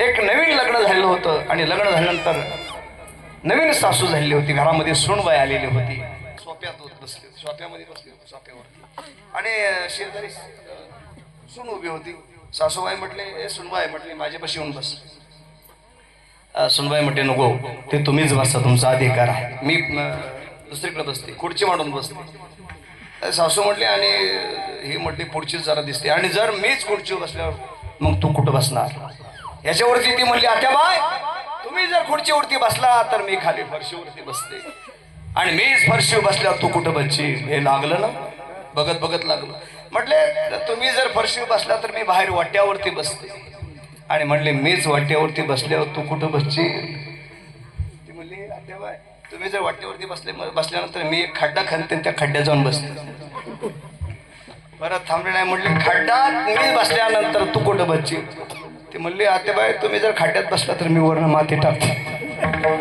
एक नवीन लग्न झालेलं होतं आणि लग्न झाल्यानंतर नवीन सासू झालेली होती. घरामध्ये सुनबाई आलेली होती. सोप्यात बसली होती. सोप्यामध्ये बसली होती सोप्यावरती. आणि शेजारी सून उभी होती. सासूबाई म्हटले ए सुनबाई म्हटले माझ्यापाशी येऊन बस. सुनबाई म्हटले नको ते तुम्हीच बसा तुमचा अधिकार आहे. मी दुसरीकडे बसते. खुर्ची मांडून बसते. सासू म्हटले आणि ही म्हटली पुढचीच जरा दिसते. आणि जर मीच खुर्ची बसल्यावर मग तू कुठं बसणार? याच्यावरती ती म्हणली आत्या बाय तुम्ही जर खुर्चीवरती बसला तर मी खाली फरशीवरती बसते. आणि मीच फरशीवर बसल्यावर तू कुठं बसची हे लागलं ना? बघत बघत लागलं. म्हटले तुम्ही जर फरशीवर बसला तर मी बाहेर वाट्यावरती बसते. आणि म्हणले मीच वाट्यावरती बसल्यावर तू कुठं बसची ती म्हणली आत्याबाई तुम्ही जर वाट्यावरती बसले बसल्यानंतर मी एक खड्डा खणते आणि त्या खड्ड्यात जाऊन बसते. परत थांबले नाही म्हटले खड्डात मी बसल्यानंतर तू कुठं बसची ती म्हणली आत्याबाई तुम्ही जर खाड्यात बसला तर मी वरण माती टाकतो.